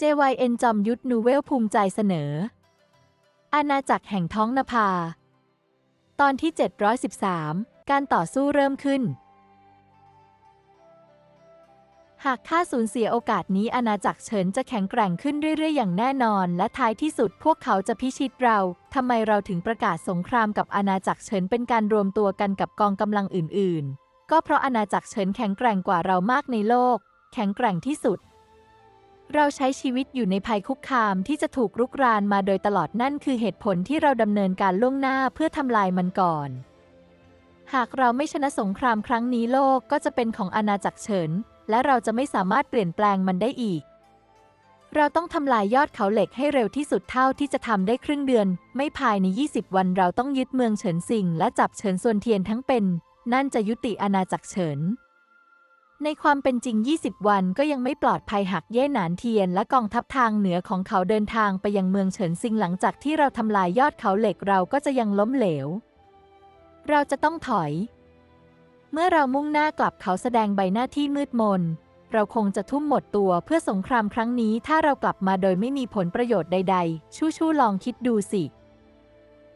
JYN จอมยุทธนูเวลภูมิใจเสนอ อาณาจักรแห่งท้องนภา ตอนที่ 713 การต่อสู้เริ่มขึ้น หากข้าสูญเสียโอกาสนี้อาณาจักรเฉินจะแข็งแกร่งขึ้นเรื่อย ๆ อย่างแน่นอน และท้ายที่สุดพวกเขาจะพิชิตเรา ทำไมเราถึงประกาศสงครามกับอาณาจักรเฉินเป็นการรวมตัวกันกับกองกำลังอื่น ๆ ก็เพราะอาณาจักรเฉินแข็งแกร่งกว่าเรามากในโลก แข็งแกร่งที่สุด เราใช้ชีวิตอยู่ในภัยคุกคามที่จะถูกรุกรานมาโดยตลอดนั่นคือเหตุผลที่เราดำเนินการล่วงหน้าเพื่อทำลายมันก่อน หากเราไม่ชนะสงครามครั้งนี้โลกก็จะเป็นของอาณาจักรเฉิน และเราจะไม่สามารถเปลี่ยนแปลงมันได้อีก เราต้องทำลายยอดเขาเหล็กให้เร็วที่สุดเท่าที่จะทำได้ครึ่งเดือน ไม่ภายใน 20 วันเราต้องยึดเมืองเฉินซิงและจับเฉินซวนเทียนทั้งเป็น นั่นจะยุติอาณาจักรเฉิน ในความเป็นจริง 20 วันก็ยังไม่ปลอดภัยหากเย่หนานเทียน และกองทัพทางเหนือของเขาเดินทางไปยังเมืองเฉินซิงหลังจากที่เราทำลายยอดเขาเหล็กเราก็จะยังล้มเหลว เราจะต้องถอย เมื่อเรามุ่งหน้ากลับเขาแสดงใบหน้าที่มืดมน เราคงจะทุ่มหมดตัวเพื่อสงครามครั้งนี้ ถ้าเรากลับมาโดยไม่มีผลประโยชน์ใด ๆ ชู่ชู่ลองคิดดูสิ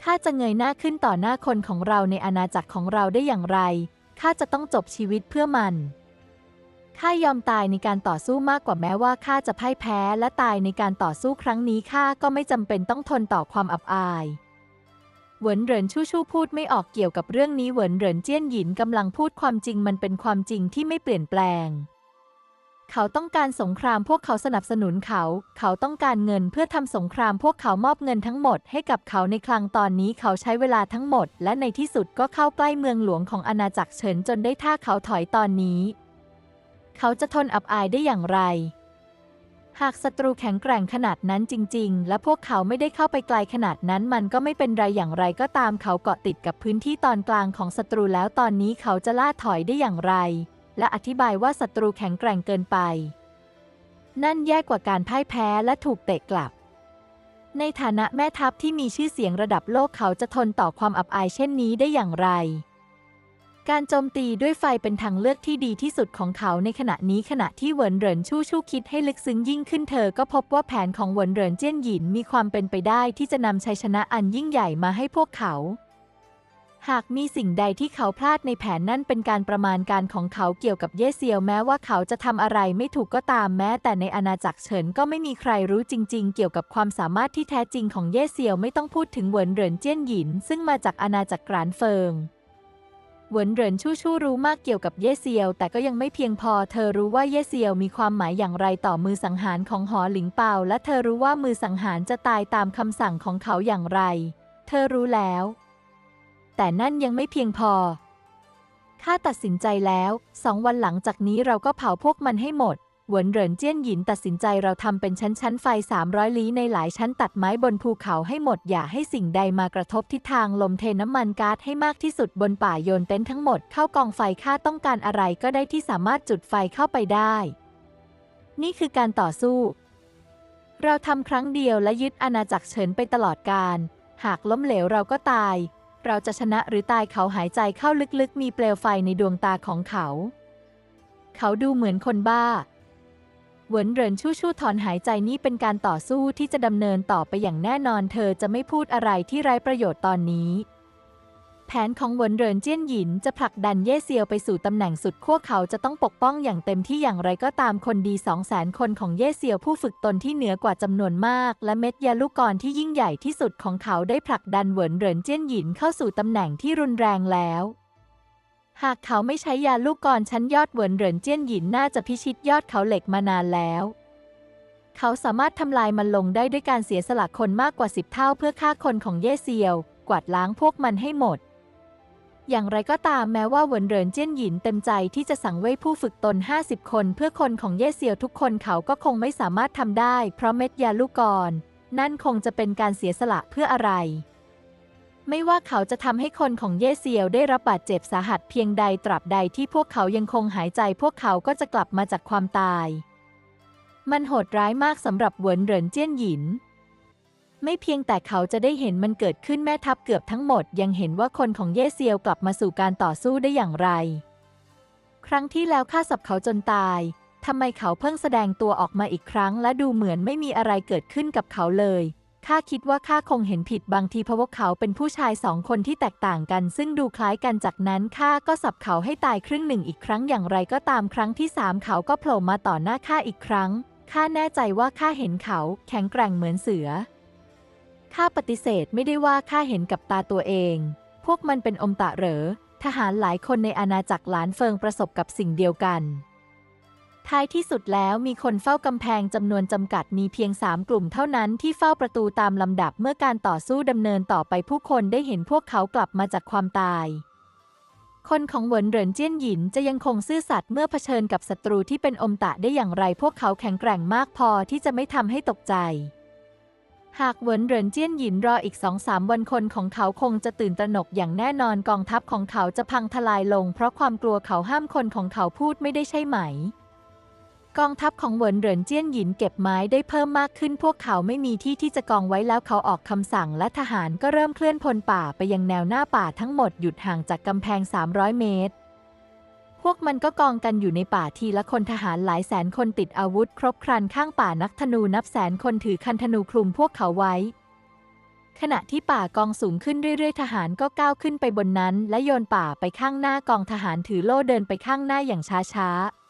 ข้าจะเงยหน้าขึ้นต่อหน้าคนของเราในอาณาจักรของเราได้อย่างไรข้าจะต้องจบชีวิตเพื่อมัน ข้ายอมตายในการต่อสู้มากกว่าแม้ว่าข้าจะพ่ายแพ้และตายในการต่อสู้ครั้งนี้ข้าก็ไม่จำเป็นต้องทนต่อความอับอายเหวินเหรินชู่ชู่พูดไม่ออกเกี่ยวกับเรื่องนี้เหวินเหรินเจี้ยนหยินกำลังพูดความจริงมันเป็นความจริงที่ไม่เปลี่ยนแปลง เขาต้องการสงครามพวกเขาสนับสนุนเขา เขาต้องการเงินเพื่อทำสงครามพวกเขามอบเงินทั้งหมดให้กับเขาในคลังตอนนี้เขาใช้เวลาทั้งหมด และในที่สุดก็เข้าใกล้เมืองหลวงของอาณาจักรเฉินจนได้ท่าเขาถอยตอนนี้ เขาจะทนอับอายได้อย่างไร หากศัตรูแข็งแกร่งขนาดนั้นจริง ๆ และพวกเขาไม่ได้เข้าไปไกลขนาดนั้นมันก็ไม่เป็นไรอย่างไรก็ตามเขาเกาะติดกับพื้นที่ตอนกลางของศัตรูแล้วตอนนี้เขาจะล่าถอยได้อย่างไร และอธิบายว่าศัตรูแข็งแกร่งเกินไป นั่นแย่กว่าการพ่ายแพ้และถูกเตะกลับในฐานะแม่ทัพที่มีชื่อเสียงระดับโลกเขาจะทนต่อความอับอายเช่นนี้ได้อย่างไร การโจมตีด้วยไฟเป็นทางเลือกที่ดีที่สุดของเขาในขณะนี้ขณะที่เหวินเหรินชู่ชู่คิดให้ลึกซึ้งยิ่งขึ้นเธอก็พบว่าแผนของเหวินเหรินเจี้ยนหยินมีความเป็นไปได้ที่จะนำชัยชนะอันยิ่งใหญ่มาให้พวกเขา หากมีสิ่งใดที่เขาพลาดในแผนนั่นเป็นการประมาณการของเขาเกี่ยวกับเย่เซียวแม้ว่าเขาจะทำอะไรไม่ถูกก็ตามแม้ แต่ในอาณาจักรเฉินก็ไม่มีใครรู้จริง ๆ เกี่ยวกับความสามารถที่แท้จริงของเย่เซียวไม่ต้องพูดถึงเหวินเหรินเจี้ยนหยิน ซึ่งมาจากอาณาจักรกรานเฟิง เหวินเหรินชู่ชู่รู้มากเกี่ยวกับเย่เซียว แต่ก็ยังไม่เพียงพอ เธอรู้ว่าเย่เซียวมีความหมายอย่างไรต่อมือสังหารของหอหลิงเปาและเธอรู้ว่ามือสังหารจะตายตามคำสั่งของเขาอย่างไร เธอรู้แล้ว แต่นั่นยังไม่เพียงพอข้าตัดสินใจแล้ว สองวันหลังจากนี้เราก็เผาพวกมันให้หมด หวนเหรินเจี้ยนหยินตัดสินใจเราทำเป็นชั้นๆไฟ 300 ลี้ในหลายชั้นตัดไม้บนภูเขาให้หมดอย่าให้สิ่งใดมากระทบทิศทางลมเทน้ำมันก๊าซให้มากที่สุดบนป่าโยนเต็นท์ทั้งหมดเข้ากองไฟข้าต้องการอะไรก็ได้ที่สามารถจุดไฟเข้าไปได้ นี่คือการต่อสู้ เราทำครั้งเดียวและยึดอาณาจักรเฉินไปตลอดกาลหากล้มเหลวเราก็ตาย เราจะชนะหรือตายเขาหายใจเข้าลึกๆ มีเปลวไฟในดวงตาของเขา เขาดูเหมือนคนบ้า เหวินเหรินชู่ชู่ถอนหายใจนี่เป็นการต่อสู้ที่จะดำเนินต่อไปอย่างแน่นอน เธอจะไม่พูดอะไรที่ไร้ประโยชน์ตอนนี้ แผนของเหวินเหรินเจี้ยนหยินจะผลักดันเย่เซียวไปสู่ตำแหน่งสุดขั้วเขาจะต้องปกป้องอย่างเต็มที่อย่างไรก็ตามคนดีสองแสนคนของเย่เซียวผู้ฝึกตนที่เหนือกว่าจำนวนมาก และเม็ดยาลูกกรที่ยิ่งใหญ่ที่สุดของเขาได้ผลักดันเหวินเหรินเจี้ยนหยินเข้าสู่ตำแหน่งที่รุนแรงแล้ว หากเขาไม่ใช้ยาลูกกรชั้นยอดเหวินเหรินเจี้ยนหยินน่าจะพิชิตยอดเขาเหล็กมานานแล้ว เขาสามารถทำลายมันลงได้ด้วยการเสียสละคนมากกว่าสิบเท่าเพื่อฆ่าคนของเย่เซียว กวาดล้างพวกมันให้หมด อย่างไรก็ตามแม้ว่าเหวินเหรินเจี้ยนหยินเต็มใจที่จะสั่งเว่ยผู้ฝึกตน 50 คนเพื่อคนของเย่เซียวทุกคนเขาก็คงไม่สามารถทำได้ เพราะเม็ดยาลูกกรนั่นคงจะเป็นการเสียสละเพื่ออะไร ไม่ว่าเขาจะทำให้คนของเย่เซียวได้รับบาดเจ็บสาหัสเพียงใดตราบใดที่พวกเขายังคงหายใจพวกเขาก็จะกลับมาจากความตาย มันโหดร้ายมากสำหรับเหวินเหรินเจี้ยนหยิน ไม่เพียงแต่เขาจะได้เห็นมันเกิดขึ้นแม่ทัพเกือบทั้งหมด ยังเห็นว่าคนของเย่เซียวกลับมาสู่การต่อสู้ได้อย่างไร ครั้งที่แล้วข้าสับเขาจนตายทำไมเขาเพิ่งแสดงตัวออกมาอีกครั้ง และดูเหมือนไม่มีอะไรเกิดขึ้นกับเขาเลย ข้าคิดว่าข้าคงเห็นผิดบางทีเพราะว่าเขาเป็นผู้ชายสองคนที่แตกต่างกัน ซึ่งดูคล้ายกันจากนั้นข้าก็สับเขาให้ตายครึ่งหนึ่งอีกครั้งอย่างไรก็ตามครั้งที่สามเขาก็โผล่มาต่อหน้าข้าอีกครั้งข้าแน่ใจว่าข้าเห็นเขาแข็งแกร่งเหมือนเสือข้าปฏิเสธไม่ได้ว่าข้าเห็นกับตาตัวเอง พวกมันเป็นอมตะเหรอ ทหารหลายคนในอาณาจักรหลานเฟิงประสบกับสิ่งเดียวกัน ท้ายที่สุดแล้วมีคนเฝ้ากำแพงจำนวนจำกัดมีเพียงสามกลุ่มเท่านั้นที่เฝ้าประตูตามลำดับเมื่อการต่อสู้ดำเนินต่อไปผู้คนได้เห็นพวกเขากลับมาจากความตาย คนของเหวินเหรินเจี้ยนหยินจะยังคงซื่อสัตย์เมื่อเผชิญกับศัตรูที่เป็นอมตะได้อย่างไร พวกเขาแข็งแกร่งมากพอที่จะไม่ทำให้ตกใจ หากเหวินเหรินเจี้ยนหยินรออีกสองสามวันคนของเขาคงจะตื่นตระหนกอย่างแน่นอนกองทัพของเขาจะพังทลายลง เพราะความกลัวเขาห้ามคนของเขาพูดไม่ได้ใช่ไหม กองทัพของเหวินเหรินเจี้ยนหยินเก็บไม้ได้เพิ่มมากขึ้นพวกเขาไม่มีที่ที่จะกองไว้แล้วเขาออกคำสั่งและทหารก็เริ่มเคลื่อนพลป่าไปยังแนวหน้าป่าทั้งหมดหยุดห่างจากกำแพง 300 เมตร พวกมันก็กองกันอยู่ในป่าทีละคนทหารหลายแสนคนติดอาวุธ ครบครันข้างป่านักธนูนับแสนคนถือคันธนูคลุมพวกเขาไว้ ขณะที่ป่ากองสูงขึ้นเรื่อยๆ ทหารก็ก้าวขึ้นไปบนนั้น และโยนป่าไปข้างหน้ากองทหารถือโล่เดินไปข้างหน้าอย่างช้าๆ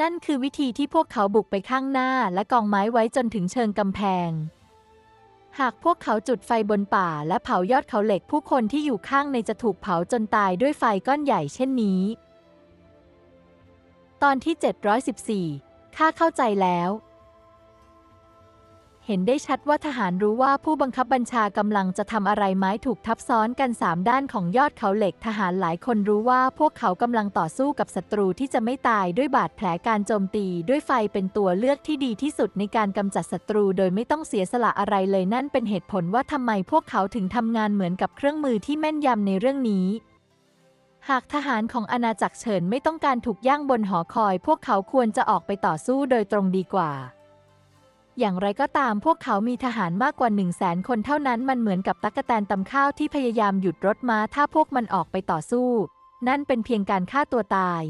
นั่นคือวิธีที่พวกเขาบุกไปข้างหน้าและกองไม้ไว้จนถึงเชิงกำแพง หากพวกเขาจุดไฟบนป่าและเผายอดเขาเหล็กผู้คนที่อยู่ข้างในจะถูกเผาจนตายด้วยไฟก้อนใหญ่เช่นนี้ ตอนที่ 714 ข้าเข้าใจแล้ว เห็นได้ชัดว่าทหารรู้ว่าผู้บังคับบัญชากำลังจะทำอะไรไม้ถูกทับซ้อนกันสามด้านของยอดเขาเหล็ก ทหารหลายคนรู้ว่าพวกเขากำลังต่อสู้กับศัตรูที่จะไม่ตายด้วยบาดแผลการโจมตี ด้วยไฟเป็นตัวเลือกที่ดีที่สุดในการกำจัดศัตรูโดยไม่ต้องเสียสละอะไรเลยนั่นเป็นเหตุผลว่าทำไมพวกเขาถึงทำงานเหมือนกับเครื่องมือที่แม่นยำในเรื่องนี้หากทหารของอาณาจักรเฉินไม่ต้องการถูกย่างบนหอคอย พวกเขาควรจะออกไปต่อสู้โดยตรงดีกว่า อย่างไรก็ตามพวกเขามีทหารมากกว่า 1 0 0 0 0แสนคนเท่านั้นมันเหมือนกับตั๊กแตนตำข้าวที่พยายามหยุดรถม้าถ้าพวกมันออกไปต่อสู้ นั่นเป็นเพียงการฆ่าตัวตาย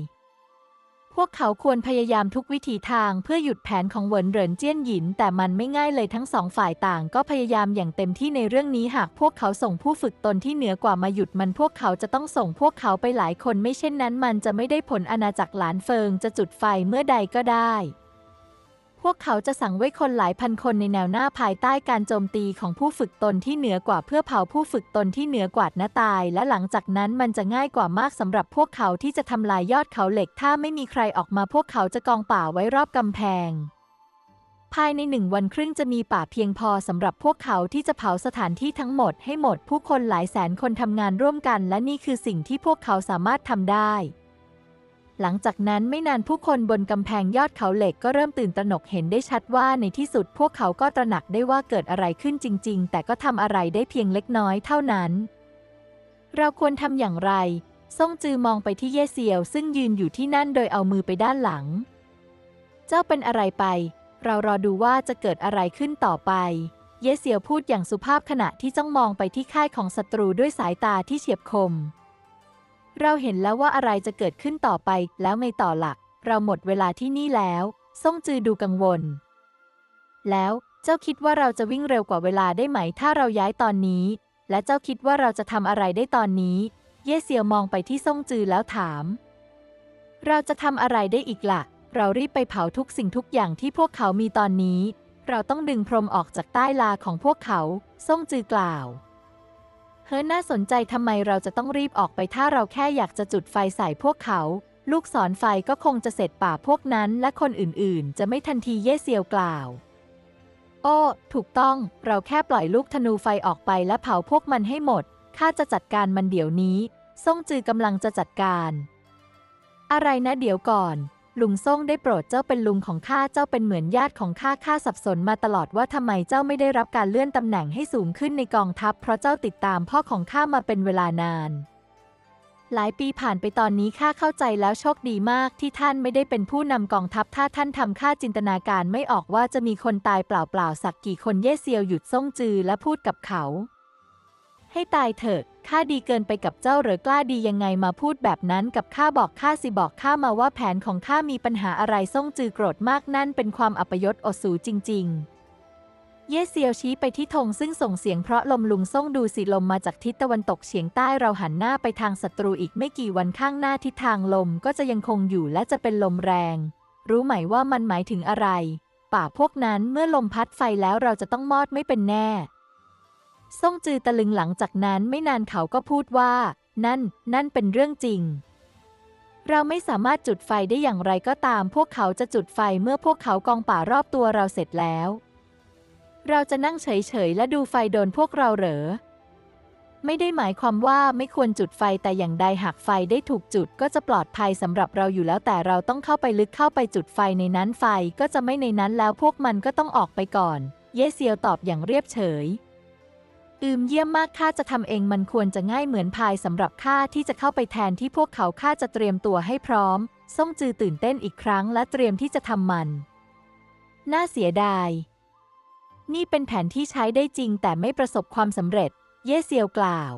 พวกเขาควรพยายามทุกวิถีทางเพื่อหยุดแผนของเหวินเหรินเจี้ยนหยิน แต่มันไม่ง่ายเลยทั้งสองฝ่ายต่างก็พยายามอย่างเต็มที่ในเรื่องนี้หากพวกเขาส่งผู้ฝึกตนที่เหนือกว่ามาหยุดมันพวกเขาจะต้องส่งพวกเขาไปหลายคนไม่เช่นนั้น มันจะไม่ได้ผลอาณาจักรหลานเฟิงจะจุดไฟเมื่อใดก็ได้ พวกเขาจะสั่งไว้คนหลายพันคนในแนวหน้าภายใต้การโจมตีของผู้ฝึกตนที่เหนือกว่าเพื่อเผาผู้ฝึกตนที่เหนือกว่าหน้าตาย และหลังจากนั้นมันจะง่ายกว่ามากสำหรับพวกเขาที่จะทำลายยอดเขาเหล็ก ถ้าไม่มีใครออกมาพวกเขาจะกองป่าไว้รอบกำแพง ภายในหนึ่งวันครึ่งจะมีป่าเพียงพอสำหรับพวกเขาที่จะเผาสถานที่ทั้งหมดให้หมด ผู้คนหลายแสนคนทำงานร่วมกัน และนี่คือสิ่งที่พวกเขาสามารถทำได้ หลังจากนั้นไม่นานผู้คนบนกำแพงยอดเขาเหล็กก็เริ่มตื่นตระหนกเห็นได้ชัดว่าในที่สุดพวกเขาก็ตระหนักได้ว่าเกิดอะไรขึ้นจริง ๆ แต่ก็ทำอะไรได้เพียงเล็กน้อยเท่านั้น เราควรทำอย่างไรซ่งจือมองไปที่เย่เซียว ซึ่งยืนอยู่ที่นั่นโดยเอามือไปด้านหลัง เจ้าเป็นอะไรไป เรารอดูว่าจะเกิดอะไรขึ้นต่อไป เย่เซียวพูดอย่างสุภาพขณะที่จ้องมองไปที่ค่ายของศัตรูด้วยสายตาที่เฉียบคม เราเห็นแล้วว่าอะไรจะเกิดขึ้นต่อไปแล้วไงต่อหลัก เราหมดเวลาที่นี่แล้วซ่งจือดูกังวล แล้วเจ้าคิดว่าเราจะวิ่งเร็วกว่าเวลาได้ไหม ถ้าเราย้ายตอนนี้ และเจ้าคิดว่าเราจะทำอะไรได้ตอนนี้ เย่เซียวมองไปที่ซ่งจือแล้วถาม เราจะทำอะไรได้อีกละ่ะ เรารีบไปเผาทุกสิ่งทุกอย่างที่พวกเขามีตอนนี้ เราต้องดึงพรมออกจากใต้ลาของพวกเขา ซ่งจือกล่าว เฮ้ยน่าสนใจทำไมเราจะต้องรีบออกไปถ้าเราแค่อยากจะจุดไฟใส่พวกเขา ลูกศรไฟก็คงจะเสร็จป่าพวกนั้นและคนอื่นๆ จะไม่ทันทีเย่เซียวกล่าว โอ้ ถูกต้อง เราแค่ปล่อยลูกธนูไฟออกไปและเผาพวกมันให้หมด ข้าจะจัดการมันเดี๋ยวนี้ ซ่งจือกำลังจะจัดการ อะไรนะเดี๋ยวก่อน ลุงซ่งได้โปรดเจ้าเป็นลุงของข้าเจ้าเป็นเหมือนญาติของข้าข้าสับสนมาตลอดว่าทำไมเจ้าไม่ได้รับการเลื่อนตำแหน่งให้สูงขึ้นในกองทัพ เพราะเจ้าติดตามพ่อของข้ามาเป็นเวลานาน หลายปีผ่านไปตอนนี้ข้าเข้าใจแล้วโชคดีมากที่ท่านไม่ได้เป็นผู้นำกองทัพถ้าท่านทำข้าจินตนาการไม่ออกว่าจะมีคนตายเปล่าๆสักกี่คนเย่เซียวหยุดซ่งจือและพูดกับเขา ให้ตายเถอะ ข้าดีเกินไปกับเจ้าหรือกล้าดียังไงมาพูดแบบนั้นกับข้าบอกข้าสิบอกข้ามาว่าแผนของข้ามีปัญหาอะไรซ่งจือโกรธมากนั่นเป็นความอัปยศอดสูจริง ๆเย่เซียวชี้ไปที่ธงซึ่งส่งเสียงเพราะลมลุงซ่งดูสิลมมาจากทิศตะวันตกเฉียงใต้เราหันหน้าไปทางศัตรูอีกไม่กี่วันข้างหน้าทิศทางลมก็จะยังคงอยู่และจะเป็นลมแรง รู้ไหมว่ามันหมายถึงอะไร ป่าพวกนั้นเมื่อลมพัดไฟแล้วเราจะต้องมอดไม่เป็นแน่ ซ่งจือตะลึงหลังจากนั้นไม่นานเขาก็พูดว่า นั่น นั่นเป็นเรื่องจริง เราไม่สามารถจุดไฟได้อย่างไรก็ตาม พวกเขาจะจุดไฟเมื่อพวกเขากองป่ารอบตัวเราเสร็จแล้ว เราจะนั่งเฉยๆและดูไฟโดนพวกเราเหรอ ไม่ได้หมายความว่าไม่ควรจุดไฟแต่อย่างใดหากไฟได้ถูกจุดก็จะปลอดภัยสำหรับเราอยู่แล้วแต่เราต้องเข้าไปลึกเข้าไปจุดไฟในนั้นไฟก็จะไม่ในนั้นแล้วพวกมันก็ต้องออกไปก่อน เยเซียวตอบอย่างเรียบเฉย อืมเยี่ยมมากข้าจะทำเองมันควรจะง่ายเหมือนพายสำหรับข้าที่จะเข้าไปแทนที่พวกเขาข้าจะเตรียมตัวให้พร้อม ซ่งจือตื่นเต้นอีกครั้งและเตรียมที่จะทำมัน น่าเสียดาย นี่เป็นแผนที่ใช้ได้จริงแต่ไม่ประสบความสำเร็จ เย่เซียวกล่าว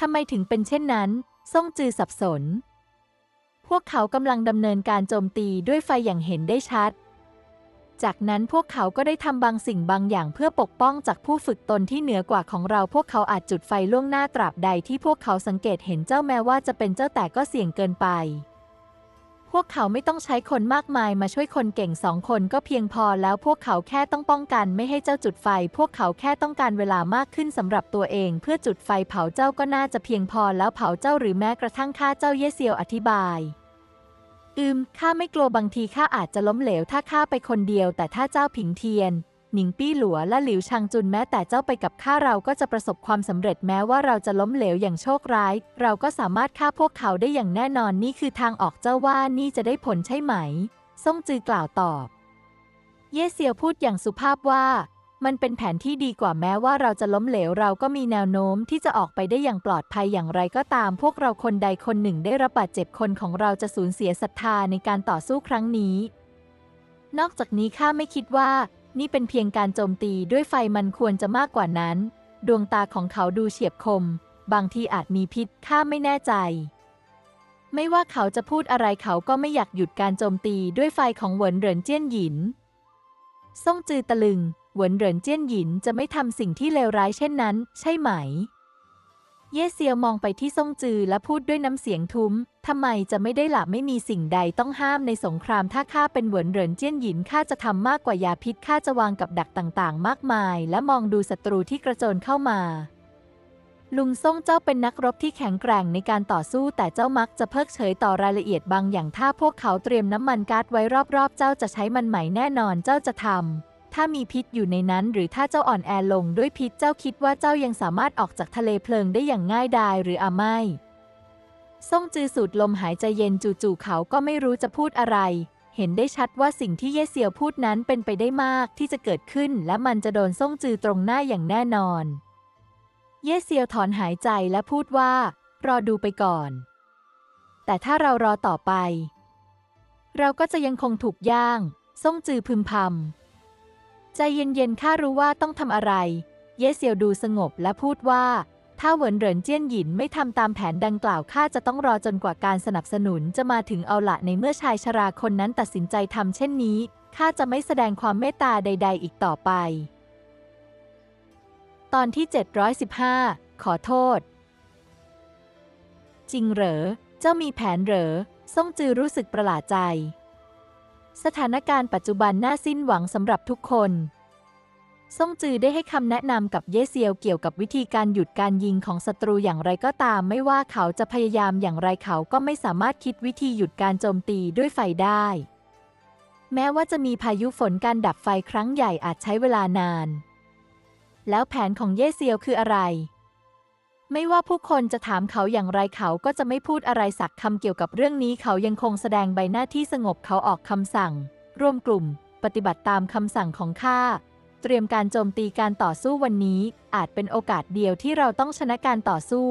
ทำไมถึงเป็นเช่นนั้น ซ่งจือสับสน พวกเขากำลังดำเนินการโจมตีด้วยไฟอย่างเห็นได้ชัด จากนั้นพวกเขาก็ได้ทำบางสิ่งบางอย่างเพื่อปกป้องจากผู้ฝึกตนที่เหนือกว่าของเรา พวกเขาอาจจุดไฟล่วงหน้าตราบใดที่พวกเขาสังเกตเห็นเจ้าแม้ว่าจะเป็นเจ้าแต่ก็เสี่ยงเกินไป พวกเขาไม่ต้องใช้คนมากมายมาช่วยคนเก่งสองคนก็เพียงพอแล้วพวกเขาแค่ต้องป้องกันไม่ให้เจ้าจุดไฟ พวกเขาแค่ต้องการเวลามากขึ้นสำหรับตัวเอง เพื่อจุดไฟเผาเจ้าก็น่าจะเพียงพอแล้วเผาเจ้าหรือแม้กระทั่งฆ่าเจ้าเยเซียวอธิบาย อืม ข้าไม่กลัวบางทีข้าอาจจะล้มเหลวถ้าข้าไปคนเดียว แต่ถ้าเจ้าผิงเทียน หนิงปี้หลัวและหลิวชางจุนแม้แต่เจ้าไปกับข้าเราก็จะประสบความสำเร็จแม้ว่าเราจะล้มเหลวอย่างโชคร้าย เราก็สามารถฆ่าพวกเขาได้อย่างแน่นอนนี่คือทางออกเจ้าว่านี่จะได้ผลใช่ไหม ซ่งจือกล่าวตอบ เย่เซียวพูดอย่างสุภาพว่า มันเป็นแผนที่ดีกว่าแม้ว่าเราจะล้มเหลวเราก็มีแนวโน้มที่จะออกไปได้อย่างปลอดภัยอย่างไรก็ตาม พวกเราคนใดคนหนึ่งได้รับบาดเจ็บคนของเราจะสูญเสียศรัทธาในการต่อสู้ครั้งนี้ นอกจากนี้ข้าไม่คิดว่า นี่เป็นเพียงการโจมตีด้วยไฟมันควรจะมากกว่านั้น ดวงตาของเขาดูเฉียบคม บางทีอาจมีพิษข้าไม่แน่ใจ ไม่ว่าเขาจะพูดอะไรเขาก็ไม่อยากหยุดการโจมตีด้วยไฟของเหวินเหรินเจี้ยนหยิน ซ่งจือตะลึง หวนเหรินเจี้ยนหยินจะไม่ทำสิ่งที่เลวร้ายเช่นนั้น ใช่ไหม เย่เซียวมองไปที่ซ่งจือและพูดด้วยน้ำเสียงทุ้ม ทำไมจะไม่ได้หลับไม่มีสิ่งใดต้องห้ามในสงครามถ้าข้าเป็นเหวินเหรินเจี้ยนหยินข้าจะทำมากกว่ายาพิษข้าจะวางกับดักต่างๆ มากมาย และมองดูศัตรูที่กระโจนเข้ามาลุงซ่งเจ้าเป็นนักรบที่แข็งแกร่งในการต่อสู้แต่เจ้ามักจะเพิกเฉยต่อรายละเอียดบางอย่างถ้าพวกเขาเตรียมน้ำมันก๊าซไว้รอบๆ เจ้าจะใช้มันไหมแน่นอนเจ้าจะทำ ถ้ามีพิษอยู่ในนั้น หรือถ้าเจ้าอ่อนแอลงด้วยพิษเจ้าคิดว่าเจ้ายังสามารถออกจากทะเลเพลิงได้อย่างง่ายดายหรืออาไม่ซ่งจือสูดลมหายใจเย็นจู่ๆเขาก็ไม่รู้จะพูดอะไร เห็นได้ชัดว่าสิ่งที่เย่เซียวพูดนั้นเป็นไปได้มากที่จะเกิดขึ้น และมันจะโดนซ่งจือตรงหน้าอย่างแน่นอน เย่เซียวถอนหายใจและพูดว่า รอดูไปก่อน แต่ถ้าเรารอต่อไป เราก็จะยังคงถูกย่าง ซ่งจือพึมพำ ใจเย็นๆ ข้ารู้ว่าต้องทำอะไร เย่เซียวดูสงบและพูดว่า ถ้าเหวินเหรินเจี้ยนหยินไม่ทำตามแผนดังกล่าวข้าจะต้องรอจนกว่าการสนับสนุนจะมาถึงเอาละในเมื่อชายชราคนนั้นตัดสินใจทำเช่นนี้ข้าจะไม่แสดงความเมตตาใด ๆ อีกต่อไป ตอนที่ 715 ขอโทษ จริงเหรอ เจ้ามีแผนเหรอ ซ่งจือรู้สึกประหลาดใจ สถานการณ์ปัจจุบันน่าสิ้นหวังสำหรับทุกคนซ่งจือได้ให้คำแนะนำกับเย่เซียวเกี่ยวกับวิธีการหยุดการยิงของศัตรูอย่างไรก็ตาม ไม่ว่าเขาจะพยายามอย่างไรเขาก็ไม่สามารถคิดวิธีหยุดการโจมตีด้วยไฟได้ แม้ว่าจะมีพายุฝนการดับไฟครั้งใหญ่อาจใช้เวลานาน แล้วแผนของเย่เซียวคืออะไร ไม่ว่าผู้คนจะถามเขาอย่างไรเขาก็จะไม่พูดอะไรสักคำเกี่ยวกับเรื่องนี้เขายังคงแสดงใบหน้าที่สงบเขาออกคำสั่ง ร่วมกลุ่ม ปฏิบัติตามคำสั่งของข้าเตรียมการโจมตีการต่อสู้วันนี้ อาจเป็นโอกาสเดียวที่เราต้องชนะการต่อสู้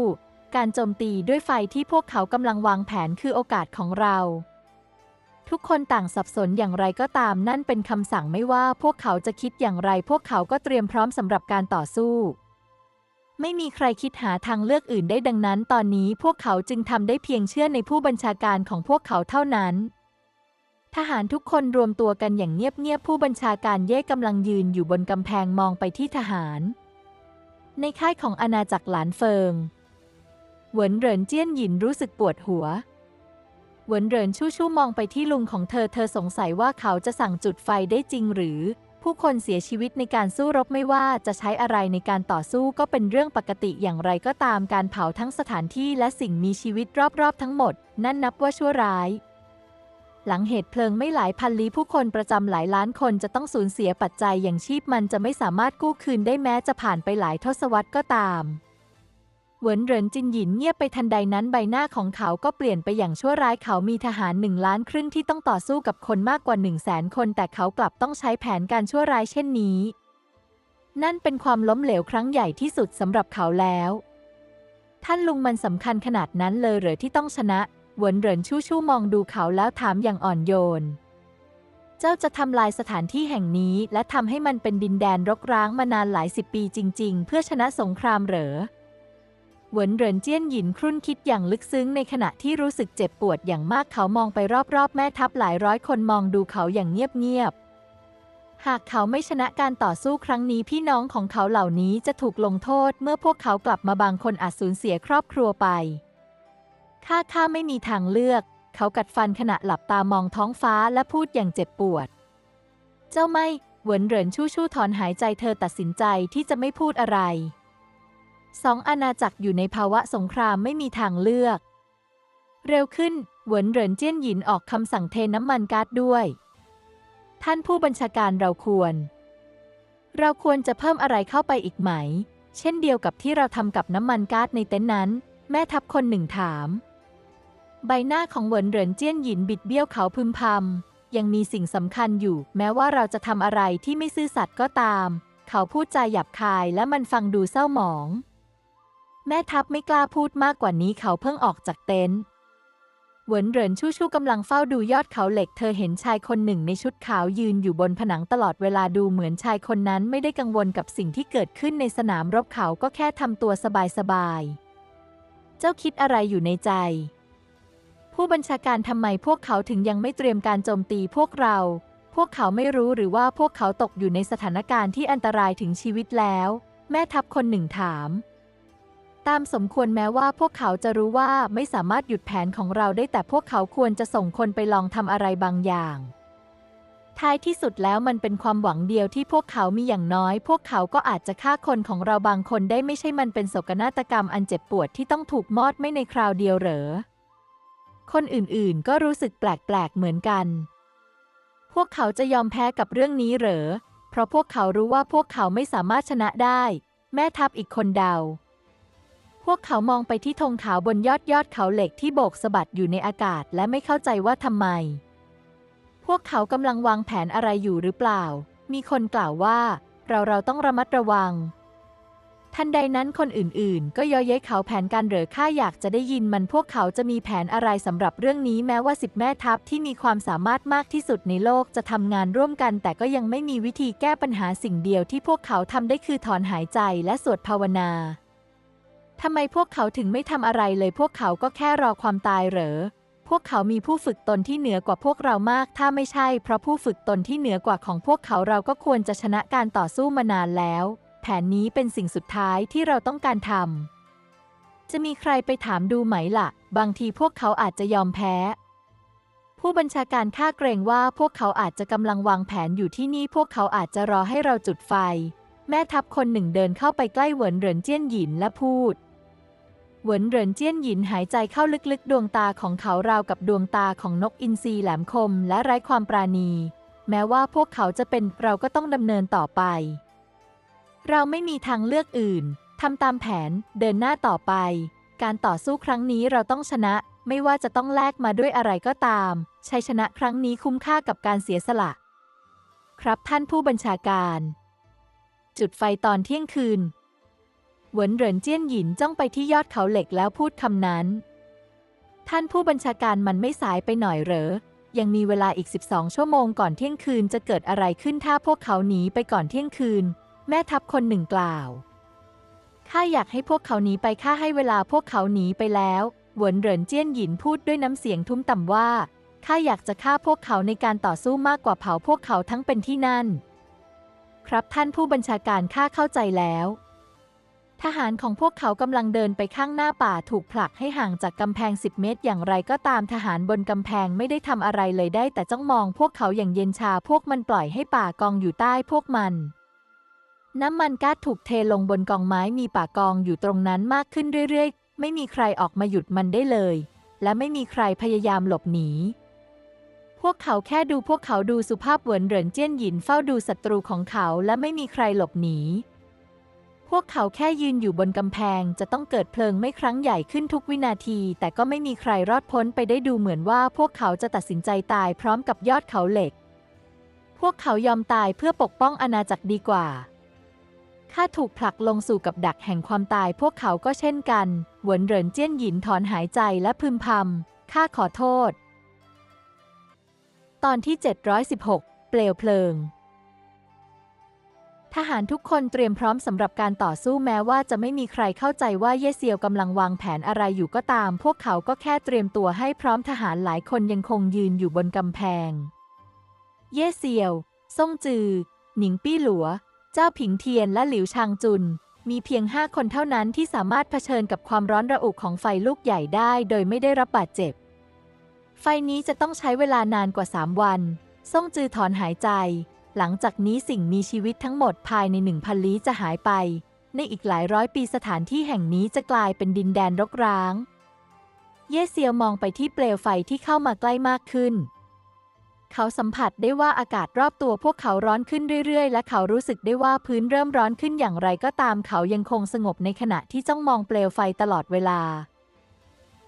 การโจมตีด้วยไฟที่พวกเขากำลังวางแผนคือโอกาสของเรา ทุกคนต่างสับสนอย่างไรก็ตามนั่นเป็นคำสั่งไม่ว่าพวกเขาจะคิดอย่างไร พวกเขาก็เตรียมพร้อมสำหรับการต่อสู้ ไม่มีใครคิดหาทางเลือกอื่นได้ดังนั้นตอนนี้พวกเขาจึงทำได้เพียงเชื่อในผู้บัญชาการของพวกเขาเท่านั้น ทหารทุกคนรวมตัวกันอย่างเงียบๆผู้บัญชาการเย่กำลังยืนอยู่บนกำแพงมองไปที่ทหาร ในค่ายของอาณาจักรหลานเฟิงเหวินเหรินเจี้ยนหยินรู้สึกปวดหัวเหวินเหรินชู่ชู่มองไปที่ลุงของเธอเธอสงสัยว่าเขาจะสั่งจุดไฟได้จริงหรือ ผู้คนเสียชีวิตในการสู้รบไม่ว่าจะใช้อะไรในการต่อสู้ก็เป็นเรื่องปกติอย่างไรก็ตามการเผาทั้งสถานที่และสิ่งมีชีวิตรอบๆทั้งหมด นั่นนับว่าชั่วร้าย หลังเหตุเพลิงไม่หลายพันลี้ผู้คนประจำหลายล้านคนจะต้องสูญเสียปัจจัยอย่างชีพมันจะไม่สามารถกู้คืนได้แม้จะผ่านไปหลายทศวรรษก็ตาม เหวินเหรินจินหยินเงียบไปทันใดนั้นใบหน้าของเขาก็เปลี่ยนไปอย่างชั่วร้ายเขามีทหารหนึ่งล้านครึ่งที่ต้องต่อสู้กับคนมากกว่าหนึ่งแสนคนแต่เขากลับต้องใช้แผนการชั่วร้ายเช่นนี้ นั่นเป็นความล้มเหลวครั้งใหญ่ที่สุดสำหรับเขาแล้ว ท่านลุงมันสำคัญขนาดนั้นเลยเหรอที่ต้องชนะเหวินเหรินชู่ชู่มองดูเขาแล้วถามอย่างอ่อนโยน เจ้าจะทำลายสถานที่แห่งนี้และทำให้มันเป็นดินแดนรกร้างมานานหลายสิบปีจริง ๆ เพื่อชนะสงครามเหรอ เหวินเหรินเจี้ยนหยินครุ่นคิดอย่างลึกซึ้งในขณะที่รู้สึกเจ็บปวดอย่างมากเขามองไปรอบๆ แม่ทัพหลายร้อยคนมองดูเขาอย่างเงียบๆ หากเขาไม่ชนะการต่อสู้ครั้งนี้พี่น้องของเขาเหล่านี้จะถูกลงโทษเมื่อพวกเขากลับมาบางคนอาจสูญเสียครอบครัวไป ข้าข้าไม่มีทางเลือก เขากัดฟันขณะหลับตามองท้องฟ้าและพูดอย่างเจ็บปวด เจ้าไม่เหวินเหรินชู่ชู่ถอนหายใจเธอตัดสินใจที่จะไม่พูดอะไร สองอาณาจักรอยู่ในภาวะสงครามไม่มีทางเลือก เร็วขึ้นเหวินเหรินเจี้ยนหยินออกคำสั่งเทน้ำมันก๊าซด้วย ท่านผู้บัญชาการเราควร เราควรจะเพิ่มอะไรเข้าไปอีกไหม เช่นเดียวกับที่เราทำกับน้ำมันก๊าซในเต็นท์นั้น แม่ทัพคนหนึ่งถาม ใบหน้าของเหวินเหรินเจี้ยนหยินบิดเบี้ยวเขาพึมพำยังมีสิ่งสำคัญอยู่ แม้ว่าเราจะทำอะไรที่ไม่ซื่อสัตย์ก็ตาม เขาพูดจาหยาบคายและมันฟังดูเศร้าหมอง แม่ทัพไม่กล้าพูดมากกว่านี้เขาเพิ่งออกจากเต็นท์เหวินเหรินชู่ชู่กำลังเฝ้าดูยอดเขาเหล็ก เธอเห็นชายคนหนึ่งในชุดขาวยืนอยู่บนผนังตลอดเวลาดูเหมือนชายคนนั้นไม่ได้กังวลกับสิ่งที่เกิดขึ้นในสนามรบเขาก็แค่ทำตัวสบายๆ เจ้าคิดอะไรอยู่ในใจ ผู้บัญชาการทำไมพวกเขาถึงยังไม่เตรียมการโจมตีพวกเรา พวกเขาไม่รู้หรือว่าพวกเขาตกอยู่ในสถานการณ์ที่อันตรายถึงชีวิตแล้ว แม่ทัพคนหนึ่งถาม ตามสมควรแม้ว่าพวกเขาจะรู้ว่าไม่สามารถหยุดแผนของเราได้แต่พวกเขาควรจะส่งคนไปลองทำอะไรบางอย่าง ท้ายที่สุดแล้วมันเป็นความหวังเดียวที่พวกเขามีอย่างน้อย พวกเขาก็อาจจะฆ่าคนของเราบางคนได้ไม่ใช่มันเป็นโศกนาฏกรรมอันเจ็บปวดที่ต้องถูกมอดไม่ในคราวเดียวเหรอ คนอื่นๆ ก็รู้สึกแปลกๆเหมือนกัน พวกเขาจะยอมแพ้กับเรื่องนี้เหรอ เพราะพวกเขารู้ว่าพวกเขาไม่สามารถชนะได้ แม่ทัพอีกคนเดา พวกเขามองไปที่ธงขาวบนยอดยอดเขาเหล็กที่โบกสะบัดอยู่ในอากาศและไม่เข้าใจว่าทำไม พวกเขากำลังวางแผนอะไรอยู่หรือเปล่า มีคนกล่าวว่า เราเราต้องระมัดระวัง ทันใดนั้นคนอื่นๆ ก็ย่อเย้ยเขาแผนการเหรอข้าอยากจะได้ยินมันพวกเขาจะมีแผนอะไรสำหรับเรื่องนี้แม้ว่าสิบแม่ทัพที่มีความสามารถมากที่สุดในโลกจะทำงานร่วมกัน แต่ก็ยังไม่มีวิธีแก้ปัญหาสิ่งเดียวที่พวกเขาทำได้คือถอนหายใจและสวดภาวนา ทำไมพวกเขาถึงไม่ทำอะไรเลยพวกเขาก็แค่รอความตายเหรอ พวกเขามีผู้ฝึกตนที่เหนือกว่าพวกเรามาก ถ้าไม่ใช่ เพราะผู้ฝึกตนที่เหนือกว่าของพวกเขาเราก็ควรจะชนะการต่อสู้มานานแล้ว แผนนี้เป็นสิ่งสุดท้ายที่เราต้องการทำ จะมีใครไปถามดูไหมล่ะ บางทีพวกเขาอาจจะยอมแพ้ ผู้บัญชาการข้าเกรงว่าพวกเขาอาจจะกำลังวางแผนอยู่ที่นี่ พวกเขาอาจจะรอให้เราจุดไฟ แม่ทัพคนหนึ่งเดินเข้าไปใกล้เหวินเหรินเจี้ยนหยินและพูด เหวินเหรินเจี้ยนหยินหายใจเข้าลึกๆ ดวงตาของเขาราวกับดวงตาของนกอินทรีแหลมคมและไร้ความปราณี แม้ว่าพวกเขาจะเป็นเราก็ต้องดำเนินต่อไป เราไม่มีทางเลือกอื่นทำตามแผนเดินหน้าต่อไป การต่อสู้ครั้งนี้เราต้องชนะ ไม่ว่าจะต้องแลกมาด้วยอะไรก็ตาม ชัยชนะครั้งนี้คุ้มค่ากับการเสียสละ ครับท่านผู้บัญชาการ จุดไฟตอนเที่ยงคืน เหวินเหรินเจี้ยนหยินจ้องไปที่ยอดเขาเหล็กแล้วพูดคำนั้น ท่านผู้บัญชาการมันไม่สายไปหน่อยเหรอ ยังมีเวลาอีก 12 ชั่วโมงก่อนเที่ยงคืนจะเกิดอะไรขึ้นถ้าพวกเขาหนีไปก่อนเที่ยงคืน แม่ทัพคนหนึ่งกล่าว ข้าอยากให้พวกเขาหนีไปข้าให้เวลาพวกเขาหนีไปแล้วหวนเหรินเจี้ยนหยินพูดด้วยน้ำเสียงทุ้มต่ำว่าข้าอยากจะฆ่าพวกเขาในการต่อสู้มากกว่าเผาพวกเขาทั้งเป็นที่นั่น ครับท่านผู้บัญชาการข้าเข้าใจแล้ว ทหารของพวกเขากำลังเดินไปข้างหน้าป่าถูกผลักให้ห่างจากกำแพง 10 เมตร อย่างไรก็ตามทหารบนกำแพงไม่ได้ทำอะไรเลยได้ แต่จ้องมองพวกเขาอย่างเย็นชาพวกมันปล่อยให้ป่ากองอยู่ใต้พวกมัน น้ำมันก๊าซถูกเทลงบนกองไม้มีป่ากองอยู่ตรงนั้นมากขึ้นเรื่อยๆ ไม่มีใครออกมาหยุดมันได้เลย และไม่มีใครพยายามหลบหนีพวกเขาแค่ดูพวกเขาดูสุภาพเหวินเหรินเจี้ยนหยินเฝ้าดูศัตรูของเขาและไม่มีใครหลบหนี พวกเขาแค่ยืนอยู่บนกำแพงจะต้องเกิดเพลิงไม่ครั้งใหญ่ขึ้นทุกวินาที แต่ก็ไม่มีใครรอดพ้นไปได้ดูเหมือนว่าพวกเขาจะตัดสินใจตายพร้อมกับยอดเขาเหล็ก พวกเขายอมตายเพื่อปกป้องอาณาจักรดีกว่าข้าถูกผลักลงสู่กับดักแห่งความตายพวกเขาก็เช่นกันหวนเหรินเจี้ยนหยินถอนหายใจและพึมพำข้าขอโทษ ตอนที่ 716 เปลวเพลิง ทหารทุกคนเตรียมพร้อมสำหรับการต่อสู้แม้ว่าจะไม่มีใครเข้าใจว่าเย่เซียวกำลังวางแผนอะไรอยู่ก็ตาม พวกเขาก็แค่เตรียมตัวให้พร้อมทหารหลายคนยังคงยืนอยู่บนกำแพง เย่เซียวซ่งจือ หนิงปี้หลัว เจ้าผิงเทียนและหลิวชางจุน มีเพียงห้าคนเท่านั้นที่สามารถเผชิญกับความร้อนระอุของไฟลูกใหญ่ได้โดยไม่ได้รับบาดเจ็บ ไฟนี้จะต้องใช้เวลานานกว่า 3 วัน ซ่งจือถอนหายใจ หลังจากนี้สิ่งมีชีวิตทั้งหมดภายในหนึ่งพันลี้จะหายไป ในอีกหลายร้อยปีสถานที่แห่งนี้จะกลายเป็นดินแดนรกร้าง เย่เซียวมองไปที่เปลวไฟที่เข้ามาใกล้มากขึ้น เขาสัมผัสได้ว่าอากาศรอบตัวพวกเขาร้อนขึ้นเรื่อย ๆ และเขารู้สึกได้ว่าพื้นเริ่มร้อนขึ้นอย่างไรก็ตามเขายังคงสงบในขณะที่จ้องมองเปลวไฟตลอดเวลา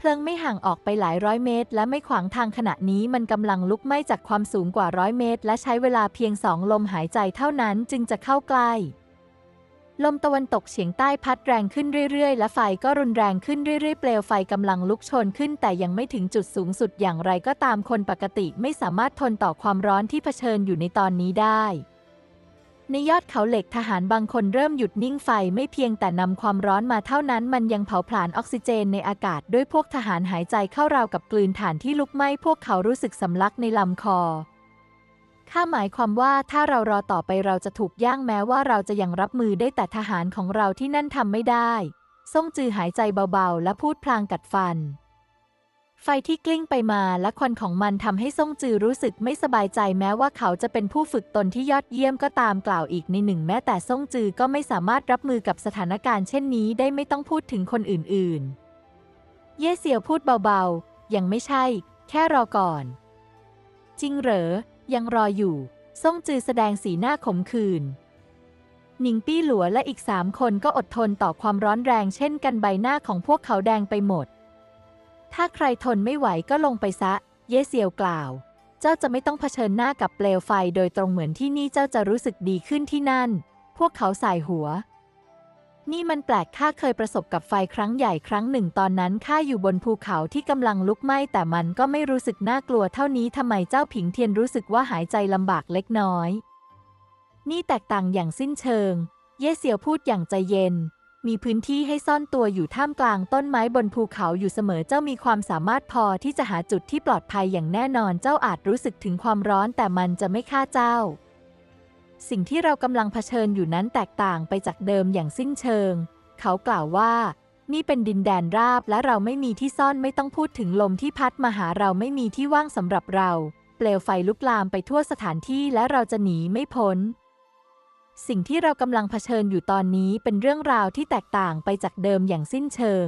เพลิงไม่ห่างออกไปหลายร้อยเมตร และไม่ขวางทางขณะนี้มันกำลังลุกไหม้จากความสูงกว่าร้อยเมตร และใช้เวลาเพียงสองลมหายใจเท่านั้นจึงจะเข้าใกล้ลมตะวันตกเฉียงใต้พัดแรงขึ้นเรื่อยๆ และไฟก็รุนแรงขึ้นเรื่อยๆ เปลวไฟกำลังลุกโชนขึ้น แต่ยังไม่ถึงจุดสูงสุดอย่างไรก็ตามคนปกติไม่สามารถทนต่อความร้อนที่เผชิญอยู่ในตอนนี้ได้ ในยอดเขาเหล็กทหารบางคนเริ่มหยุดนิ่งไฟไม่เพียงแต่นำความร้อนมาเท่านั้น มันยังเผาผลาญออกซิเจนในอากาศ ด้วยพวกทหารหายใจเข้าราวกับกลืนถ่านที่ลุกไหม้พวกเขารู้สึกสำลักในลำคอข้าหมายความว่าถ้าเรารอต่อไปเราจะถูกย่างแม้ว่าเราจะยังรับมือได้แต่ทหารของเราที่นั่นทำไม่ได้ ซ่งจือหายใจเบาๆ และพูดพลางกัดฟัน ไฟที่กลิ้งไปมาและควันของมันทำให้ซ่งจือรู้สึกไม่สบายใจแม้ว่าเขาจะเป็นผู้ฝึกตนที่ยอดเยี่ยมก็ตามกล่าวอีกในหนึ่ง แม้แต่ซ่งจือก็ไม่สามารถรับมือกับสถานการณ์เช่นนี้ได้ไม่ต้องพูดถึงคนอื่นๆ เย่เสี่ยวพูดเบาๆ ยังไม่ใช่ แค่รอก่อน จริงเหรอ ยังรออยู่ ซ่งจือแสดงสีหน้าขมขื่นหนิงปี้หลัวและอีกสามคนก็อดทนต่อความร้อนแรงเช่นกันใบหน้าของพวกเขาแดงไปหมด ถ้าใครทนไม่ไหวก็ลงไปซะ เย่เซียวกล่าว เจ้าจะไม่ต้องเผชิญหน้ากับเปลวไฟโดยตรงเหมือนที่นี่เจ้าจะรู้สึกดีขึ้นที่นั่น พวกเขาสายหัว นี่มันแปลกข้าเคยประสบกับไฟครั้งใหญ่ครั้งหนึ่งตอนนั้นข้าอยู่บนภูเขาที่กำลังลุกไหม้แต่มันก็ไม่รู้สึกน่ากลัวเท่านี้ทำไมเจ้าผิงเทียนรู้สึกว่าหายใจลำบากเล็กน้อย นี่แตกต่างอย่างสิ้นเชิง เย่เซียวพูดอย่างใจเย็น มีพื้นที่ให้ซ่อนตัวอยู่ท่ามกลางต้นไม้บนภูเขาอยู่เสมอเจ้ามีความสามารถพอที่จะหาจุดที่ปลอดภัยอย่างแน่นอนเจ้าอาจรู้สึกถึงความร้อนแต่มันจะไม่ฆ่าเจ้า สิ่งที่เรากำลังเผชิญอยู่นั้นแตกต่างไปจากเดิมอย่างสิ้นเชิง เขากล่าวว่า นี่เป็นดินแดนราบและเราไม่มีที่ซ่อนไม่ต้องพูดถึงลมที่พัดมาหาเราไม่มีที่ว่างสำหรับเรา เปลวไฟลุกลามไปทั่วสถานที่และเราจะหนีไม่พ้น สิ่งที่เรากำลังเผชิญอยู่ตอนนี้เป็นเรื่องราวที่แตกต่างไปจากเดิมอย่างสิ้นเชิง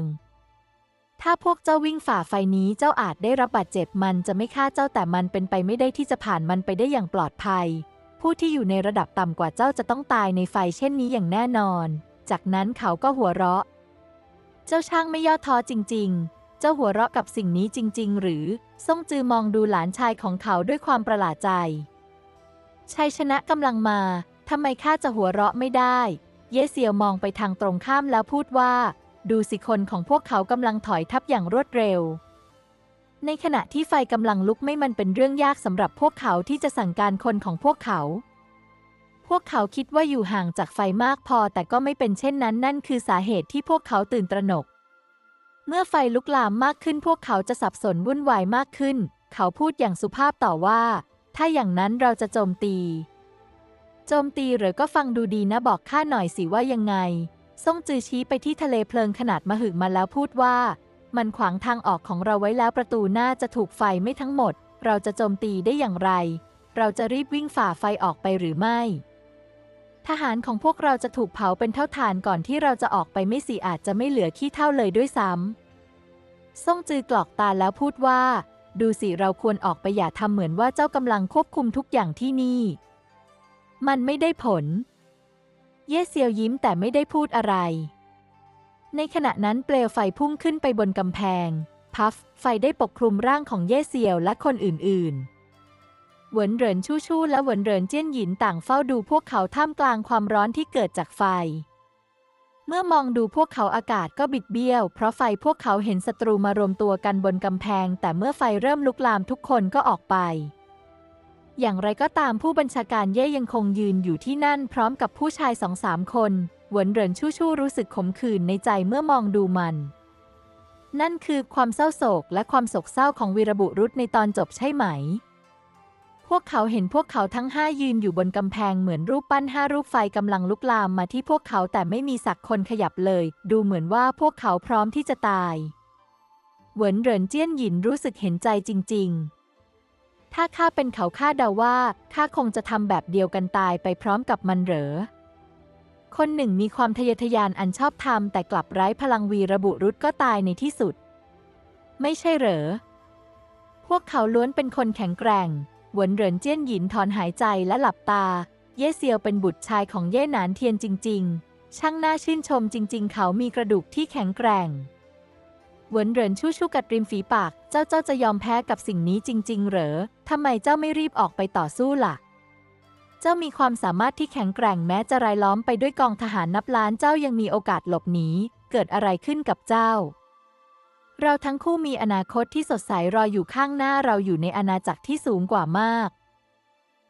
ถ้าพวกเจ้าวิ่งฝ่าไฟนี้เจ้าอาจได้รับบาดเจ็บมันจะไม่ฆ่าเจ้าแต่มันเป็นไปไม่ได้ที่จะผ่านมันไปได้อย่างปลอดภัย ผู้ที่อยู่ในระดับต่ำกว่าเจ้าจะต้องตายในไฟเช่นนี้อย่างแน่นอน จากนั้นเขาก็หัวเราะ เจ้าช่างไม่ย่อท้อจริง ๆ เจ้าหัวเราะกับสิ่งนี้จริง ๆ หรือซ่งจือมองดูหลานชายของเขาด้วยความประหลาดใจชัยชนะกำลังมา ทำไมข้าจะหัวเราะไม่ได้ เยเซียวมองไปทางตรงข้ามแล้วพูดว่า ดูสิคนของพวกเขากำลังถอยทับอย่างรวดเร็ว ในขณะที่ไฟกำลังลุกไม่มันเป็นเรื่องยากสำหรับพวกเขาที่จะสั่งการคนของพวกเขา พวกเขาคิดว่าอยู่ห่างจากไฟมากพอแต่ก็ไม่เป็นเช่นนั้นนั่นคือสาเหตุที่พวกเขาตื่นตระหนก เมื่อไฟลุกลามมากขึ้นพวกเขาจะสับสนวุ่นวายมากขึ้น เขาพูดอย่างสุภาพต่อว่า ถ้าอย่างนั้นเราจะโจมตี โจมตีหรือก็ฟังดูดีนะบอกข้าหน่อยสิว่ายังไง ซ่งจือชี้ไปที่ทะเลเพลิงขนาดมหึมาแล้วพูดว่า มันขวางทางออกของเราไว้แล้วประตูหน้าจะถูกไฟไม่ทั้งหมด เราจะโจมตีได้อย่างไร เราจะรีบวิ่งฝ่าไฟออกไปหรือไม่ ทหารของพวกเราจะถูกเผาเป็นเท่าฐานก่อนที่เราจะออกไปไม่สีอาจจะไม่เหลือขี้เท่าเลยด้วยซ้ำซ่งจือกรอกตาแล้วพูดว่า ดูสิเราควรออกไปอย่าทำเหมือนว่าเจ้ากำลังควบคุมทุกอย่างที่นี่ มันไม่ได้ผล เย่เซียวยิ้มแต่ไม่ได้พูดอะไร ในขณะนั้นเปลวไฟพุ่งขึ้นไปบนกำแพง พัฟไฟได้ปกคลุมร่างของเย่เซียวและคนอื่นๆ เหวินเหรินชู่ชู่และเหวินเหรินเจี้ยนหยินต่างเฝ้าดูพวกเขาท่ามกลางความร้อนที่เกิดจากไฟ เมื่อมองดูพวกเขาอากาศก็บิดเบี้ยว เพราะไฟพวกเขาเห็นศัตรูมารวมตัวกันบนกำแพง แต่เมื่อไฟเริ่มลุกลามทุกคนก็ออกไป อย่างไรก็ตามผู้บัญชาการเย่ยังคงยืนอยู่ที่นั่นพร้อมกับผู้ชายสองสามคนหวนเหรินชู่ชู่รู้สึกขมขื่นในใจเมื่อมองดูมัน นั่นคือความเศร้าโศกและความโศกเศร้าของวีรบุรุษในตอนจบใช่ไหม พวกเขาเห็นพวกเขาทั้งห้ายืนอยู่บนกำแพงเหมือนรูปปั้นห้ารูปไฟกำลังลุกลามมาที่พวกเขาแต่ไม่มีสักคนขยับเลย ดูเหมือนว่าพวกเขาพร้อมที่จะตาย เหวินเหรินเจี้ยนหยินรู้สึกเห็นใจจริง ๆ ถ้าข้าเป็นเขาข้าเดาว่าข้าคงจะทำแบบเดียวกันตายไปพร้อมกับมันเหรอ คนหนึ่งมีความทะเยอทะยานอันชอบธรรมแต่กลับไร้พลังวีระบุรุษก็ตายในที่สุด ไม่ใช่เหรอ พวกเขาล้วนเป็นคนแข็งแกร่ง หวนเหรินเจี้ยนหยินถอนหายใจและหลับตา เย่เซียวเป็นบุตรชายของเย่หนานเทียนจริง ๆ ช่างน่าชื่นชมจริง ๆ เขามีกระดูกที่แข็งแกร่ง หวนเหรินชู่ชู่กัดริมฝีปาก เจ้าเจ้าจะยอมแพ้กับสิ่งนี้จริง ๆ เหรอทำไมเจ้าไม่รีบออกไปต่อสู้ล่ะ เจ้ามีความสามารถที่แข็งแกร่งแม้จะรายล้อมไปด้วยกองทหารนับล้านเจ้ายังมีโอกาสหลบหนีเกิดอะไรขึ้นกับเจ้า เราทั้งคู่มีอนาคตที่สดใสรออยู่ข้างหน้าเราอยู่ในอาณาจักรที่สูงกว่ามาก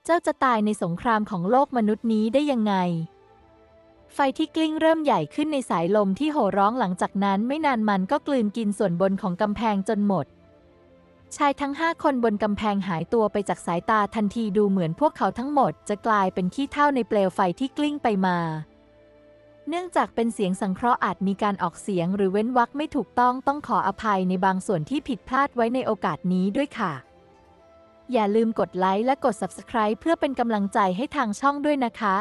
เจ้าจะตายในสงครามของโลกมนุษย์นี้ได้ยังไง ไฟที่กลิ้งเริ่มใหญ่ขึ้นในสายลมที่โห่ร้องหลังจากนั้นไม่นานมันก็กลืนกินส่วนบนของกำแพงจนหมด ชายทั้งห้าคนบนกำแพงหายตัวไปจากสายตาทันทีดูเหมือนพวกเขาทั้งหมดจะกลายเป็นขี้เท่าในเปลวไฟที่กลิ้งไปมา เนื่องจากเป็นเสียงสังเคราะห์อาจมีการออกเสียงหรือเว้นวรรคไม่ถูกต้องต้องขออภัยในบางส่วนที่ผิดพลาดไว้ในโอกาสนี้ด้วยค่ะ อย่าลืมกดไลค์และกด Subscribe เพื่อเป็นกำลังใจให้ทางช่องด้วยนะคะ